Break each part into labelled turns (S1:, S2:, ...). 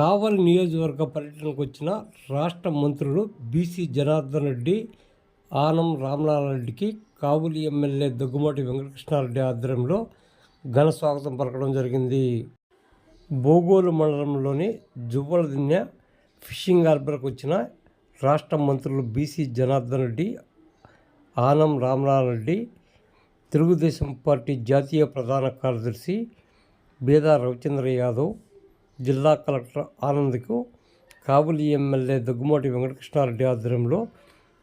S1: కావలి నియోజకవర్గ పర్యటనకు వచ్చిన రాష్ట్ర మంత్రులు బీసీ జనార్దన్ రెడ్డి ఆనం రామనారాయణరెడ్డికి కావులి ఎమ్మెల్యే దగ్గుమాటి వెంకటకృష్ణారెడ్డి ఆధ్వర్యంలో ఘన స్వాగతం పలకడం జరిగింది. బోగోలు మండలంలోని జువ్వలదిన్య ఫిషింగ్ హార్బర్కు వచ్చిన రాష్ట్ర మంత్రులు బీసీ జనార్దన్ రెడ్డి ఆనం రామనారాయణరెడ్డి తెలుగుదేశం పార్టీ జాతీయ ప్రధాన కార్యదర్శి బేదా రవిచంద్ర యాదవ్ జిల్లా కలెక్టర్ ఆనంద్కు కావులి ఎమ్మెల్యే దగ్గుమాటి వెంకటకృష్ణారెడ్డి ఆధ్వర్యంలో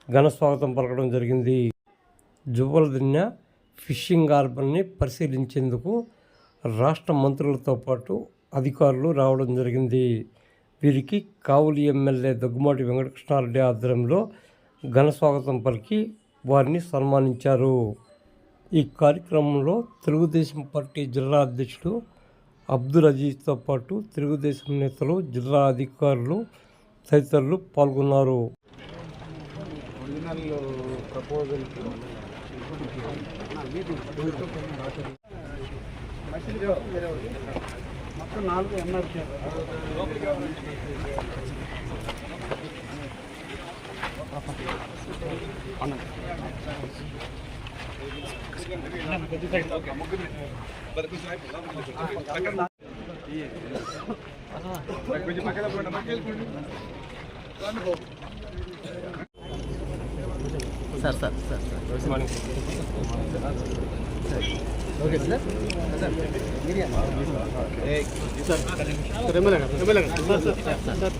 S1: ఘన స్వాగతం పలకడం జరిగింది. జువ్వలదిన్నె ఫిషింగ్ హార్బర్ని పరిశీలించేందుకు రాష్ట్ర మంత్రులతో పాటు అధికారులు రావడం జరిగింది. వీరికి కావులి ఎమ్మెల్యే దగ్గుమాటి వెంకటకృష్ణారెడ్డి ఆధ్వర్యంలో ఘన స్వాగతం పలికి వారిని సన్మానించారు. ఈ కార్యక్రమంలో తెలుగుదేశం పార్టీ జిల్లా అధ్యక్షుడు అబ్దుల్ అజీజ్తో పాటు తెలుగుదేశం నేతలు జిల్లా అధికారులు తదితరులు పాల్గొన్నారు.
S2: మొత్తం నాలుగు NRC
S3: sir sir sir okay sir sir sir MLA గారు ఎమ్మెల్యే గారు sir sir sir sir sir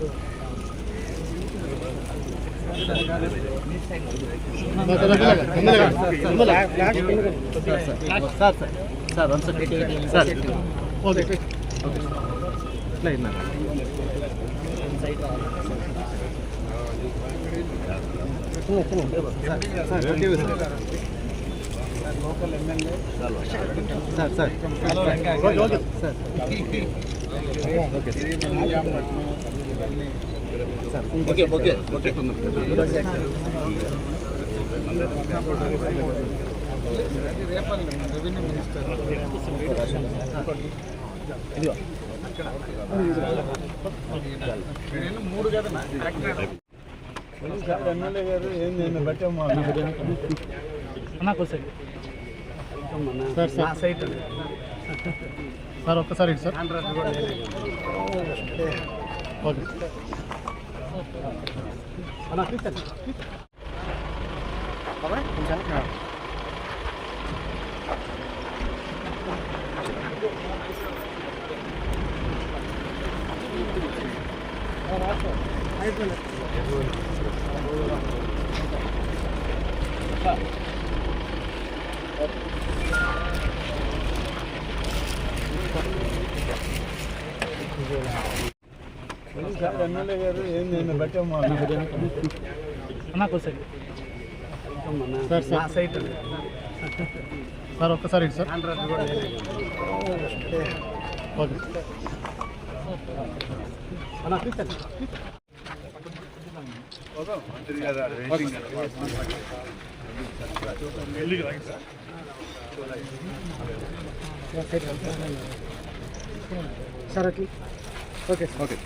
S3: sir sir one second sir okay okay ఇట్లా ఇన్నా
S2: local MLA
S3: sir sir okay okay sir okay okay okay.
S2: Repalle revenue minister మూడు కదా MLA గారు ఏం నేను బట్టమ్మా
S3: నాకు సార్. సార్
S2: సైట్
S3: సార్ ఒక్కసారి ఇటు సార్ ఓకే
S2: ఎమ్మెల్యే గారు ఏం నేను బట్టమ్మా
S3: నాకు సార్ సార్
S2: సైట్
S3: సార్ ఒక్కసారి ఇటు సార్ ఓకే
S2: సార్ అట్లా ఓకే ఓకే.